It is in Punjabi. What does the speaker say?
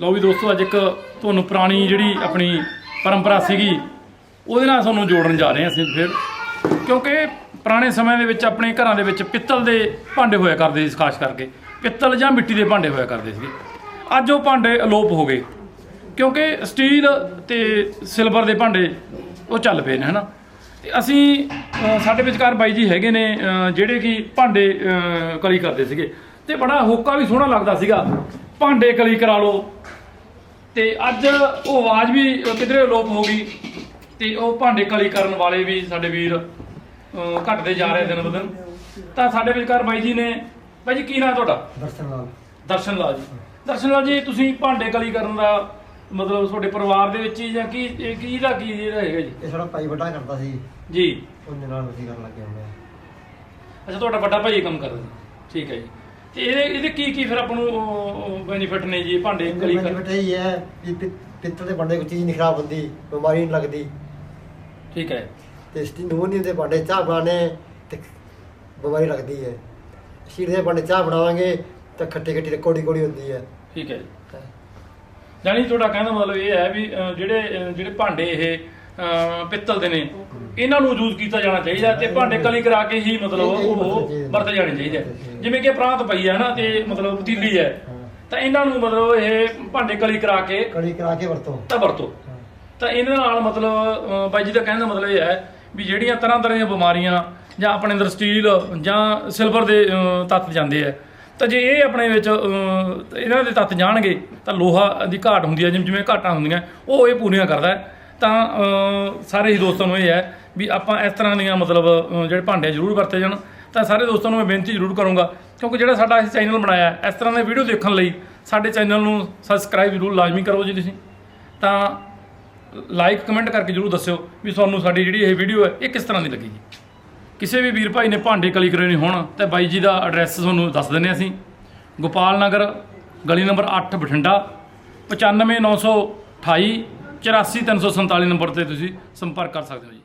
ਲਓ ਵੀ ਦੋਸਤੋ ਅੱਜ ਇੱਕ ਤੁਹਾਨੂੰ ਪੁਰਾਣੀ ਜਿਹੜੀ ਆਪਣੀ ਪਰੰਪਰਾ ਸੀਗੀ ਉਹਦੇ ਨਾਲ ਤੁਹਾਨੂੰ ਜੋੜਨ ਜਾ ਰਹੇ ਹਾਂ ਅਸੀਂ ਫਿਰ। ਕਿਉਂਕਿ ਪੁਰਾਣੇ ਸਮੇਂ ਦੇ ਵਿੱਚ ਆਪਣੇ ਘਰਾਂ ਦੇ ਵਿੱਚ ਪਿੱਤਲ ਦੇ ਭਾਂਡੇ ਹੋਇਆ ਕਰਦੇ ਸੀ ਖਾਸ ਕਰਕੇ। ਪਿੱਤਲ ਜਾਂ ਮਿੱਟੀ ਦੇ ਭਾਂਡੇ ਹੋਇਆ ਕਰਦੇ ਸੀਗੇ। ਅੱਜ ਉਹ ਭਾਂਡੇ ਅਲੋਪ ਹੋ ਗਏ। ਕਿਉਂਕਿ ਸਟੀਲ ਤੇ ਸਿਲਵਰ ਦੇ ਭਾਂਡੇ ਉਹ ਚੱਲ ਪਏ ਨੇ ਹਨਾ? ਤੇ ਅਸੀਂ ਸਾਡੇ ਵਿਚਕਾਰ ਬਾਈ ਜੀ ਹੈਗੇ ਨੇ ਜਿਹੜੇ ਕਿ ਭਾਂਡੇ ਅ, ਕਲੀ ਕਰਦੇ ਸੀਗੇ। ਤੇ ਬੜਾ ਹੋਕਾ ਵੀ ਸੋਹਣਾ ਲੱਗਦਾ ਸੀਗਾ। ਭਾਂਡੇ ਕਲੀ ਕਰਾ ਲਓ। ਤੇ ਅੱਜ ਉਹ ਆਵਾਜ਼ ਵੀ ਕਿਧਰੇ ਅਲੋਪ ਹੋ ਗਈ। ਤੇ ਉਹ ਭਾਂਡੇ ਕਲੀ ਕਰਨ ਵਾਲੇ ਵੀ ਸਾਡੇ ਵੀਰ ਘਟਦੇ ਜਾ ਰਹੇ ਦਿਨ ਬ ਦਿਨ। ਤਾਂ ਸਾਡੇ ਵਿਚਕਾਰ ਬਾਈ ਜੀ ਨੇ ਬਾਈ ਜੀ ਕੀ ਨਾਮ ਤੁਹਾਡਾ? ਦਰਸ਼ਨ ਲਾਲ। ਦਰਸ਼ਨ ਲਾਲ ਜੀ। ਦਰਸ਼ਨ ਲਾਲ ਜੀ ਤੁਸੀਂ ਭਾਂਡੇ ਕਲੀ ਕਰਨ ਦਾ ਮਤਲਬ ਤੁਹਾਡੇ ਪਰਿਵਾਰ ਦੇ ਵਿੱਚ ਹੀ ਜਾਂ ਕੀ ਇਹ ਕੀ ਦਾ ਕੀ ਜਿਹੜਾ ਹੈਗਾ ਜੀ? ਇਹ ਸਾਡਾ ਭਾਈ ਵੱਡਾ ਕਰਦਾ ਸੀ। ਜੀ। ਉਹਦੇ ਨਾਲ ਅਸੀਂ ਕਰਨ ਲੱਗੇ ਹੁੰਦੇ ਆ ਅੱਛਾ ਤੁਹਾਡਾ ਵੱਡਾ ਭਾਈ ਕੰਮ ਕਰਦਾ। ਠੀਕ ਹੈ ਜੀ। ਤੇ ਇਹਦੇ ਇਹਦੇ ਕੀ ਕੀ ਫਿਰ ਆਪਾਂ ਨੂੰ ਬੈਨੀਫਿਟ ਨੇ ਜੀ ਇਹ ਭਾਂਡੇ ਕਲੀ ਕਰ ਬੇਟਾ ਹੀ ਹੈ ਵੀ ਪਿ- ਪਿੱਤਲ ਦੇ ਭਾਂਡੇ ਕੋਈ ਚੀਜ਼ ਨਹੀਂ ਖਰਾਬ ਹੁੰਦੀ ਬਿਮਾਰੀ ਨਹੀਂ ਲੱਗਦੀ। ਠੀਕ ਹੈ। ਤੇ ਸਟੀ ਨੂਨੀ ਦੇ ਭਾਂਡੇ ਚਾਹ ਬਣਾਣੇ ਤੇ ਬਿਮਾਰੀ ਲੱਗਦੀ ਹੈ। ਸਟੀਲ ਦੇ ਭਾਂਡੇ ਚਾਹ ਬਣਾਵਾਂਗੇ ਤਾਂ ਖੱਟੀ ਖੱਟੀ ਤੇ ਕੋੜੀ ਕੋੜੀ ਹੁੰਦੀ ਹੈ। ਠੀਕ ਹੈ ਜੀ। ਜਾਨੀ ਤੁਹਾਡਾ ਕਹਿਣ ਦਾ ਮਤਲਬ ਇਹ ਹੈ ਵੀ ਅਹ, ਜਿਹੜੇ ਅਹ, ਜਿਹੜੇ ਭਾਂਡੇ ਇਹ ਪਿੱਤਲ ਦੇ ਨੇ। ਇਹਨਾਂ ਨੂੰ ਯੂਜ਼ ਕੀਤਾ ਜਾਣਾ ਚਾਹੀਦਾ ਤੇ ਭਾਂਡੇ ਕਲੀ ਕਰਾ ਕੇ ਹੀ ਮਤਲਬ ਉਹ ਵਰਤੇ ਜਾਣੇ ਚਾਹੀਦੇ। ਜਿਵੇਂ ਕਿ ਪ੍ਰਾਂਤ ਪਈ ਹੈ ਨਾ ਤੇ ਮਤਲਬ ਪਤੀਲੀ ਹੈ। ਤਾਂ ਇਹਨਾਂ ਨੂੰ ਮਤਲਬ ਇਹ ਭਾਂਡੇ ਕਲੀ ਕਰਾ ਕੇ ਕੜੀ ਕਰਾ ਕੇ ਵਰਤੋ। ਤਾਂ ਵਰਤੋ। ਤਾਂ ਇਹਨਾਂ ਨਾਲ ਮਤਲਬ ਬਾਈ ਜੀ ਦਾ ਕਹਿਣ ਦਾ ਮਤਲਬ ਇਹ ਹੈ ਵੀ ਜਿਹੜੀਆਂ ਤਰ੍ਹਾਂ ਤਰ੍ਹਾਂ ਦੀਆਂ ਬਿਮਾਰੀਆਂ ਜਾਂ ਆਪਣੇ ਅੰਦਰ ਸਟੀਲ ਜਾਂ ਸਿਲਵਰ ਦੇ ਤੱਤ ਜਾਂਦੇ ਆ ਤਾਂ ਜੇ ਇਹ ਆਪਣੇ ਵਿੱਚ ਇਹਨਾਂ ਦੇ ਤੱਤ ਜਾਣਗੇ ਤਾਂ ਲੋਹਾ ਦੀ ਘਾਟ ਹੁੰਦੀ ਹੈ ਜਿਵੇਂ ਜਿਵੇਂ ਘਾਟਾਂ ਹੁੰਦੀਆਂ ਉਹ ਇਹ ਪੂਰੀਆਂ ਕਰਦਾ। ਹੈ। ਤਾਂ ਸਾਰੇ ਹੀ ਦੋਸਤਾਂ ਨੂੰ ਇਹ ਹੈ ਵੀ ਆਪਾਂ ਇਸ ਤਰ੍ਹਾਂ ਦੀਆਂ ਮਤਲਬ ਜਿਹੜੇ ਭਾਂਡੇ ਜ਼ਰੂਰ ਵਰਤੇ ਜਾਣ, ਤਾਂ ਸਾਰੇ ਦੋਸਤਾਂ ਨੂੰ ਮੈਂ ਬੇਨਤੀ ਜ਼ਰੂਰ ਕਰੂੰਗਾ, ਕਿਉਂਕਿ ਜਿਹੜਾ ਸਾਡਾ ਅਸੀਂ ਚੈਨਲ ਬਣਾਇਆ ਇਸ ਤਰ੍ਹਾਂ ਦੇ ਵੀਡੀਓ ਦੇਖਣ ਲਈ ਸਾਡੇ ਚੈਨਲ ਨੂੰ ਸਬਸਕ੍ਰਾਈਬ ਜ਼ਰੂਰ ਲਾਜ਼ਮੀ ਕਰੋ ਜੀ ਤੁਸੀਂ। ਤਾਂ ਲਾਈਕ ਕਮੈਂਟ ਕਰਕੇ ਜਰੂਰ ਦੱਸਿਓ ਵੀ ਤੁਹਾਨੂੰ ਸਾਡੀ ਜਿਹੜੀ ਇਹ ਵੀਡੀਓ ਹੈ, ਇਹ ਕਿਸ ਤਰ੍ਹਾਂ ਦੀ ਲੱਗੀ ਜੀ ਕਿਸੇ ਵੀ ਵੀਰ ਭਾਈ ਨੇ ਭਾਂਡੇ ਕਲੀ ਕਰਾਉਣੇ ਹੋਣ, ਤਾਂ ਬਾਈ ਜੀ ਦਾ ਐਡਰੈਸ ਤੁਹਾਨੂੰ ਦੱਸ ਦਿੰਨੇ ਅਸੀਂ। ਗੋਪਾਲ ਨਗਰ, ਗਲੀ ਨੰਬਰ 8 ਬਠਿੰਡਾ 95928 84347 ਨੰਬਰ ਤੇ ਤੁਸੀਂ ਸੰਪਰਕ ਕਰ ਸਕਦੇ ਹੋ ਜੀ।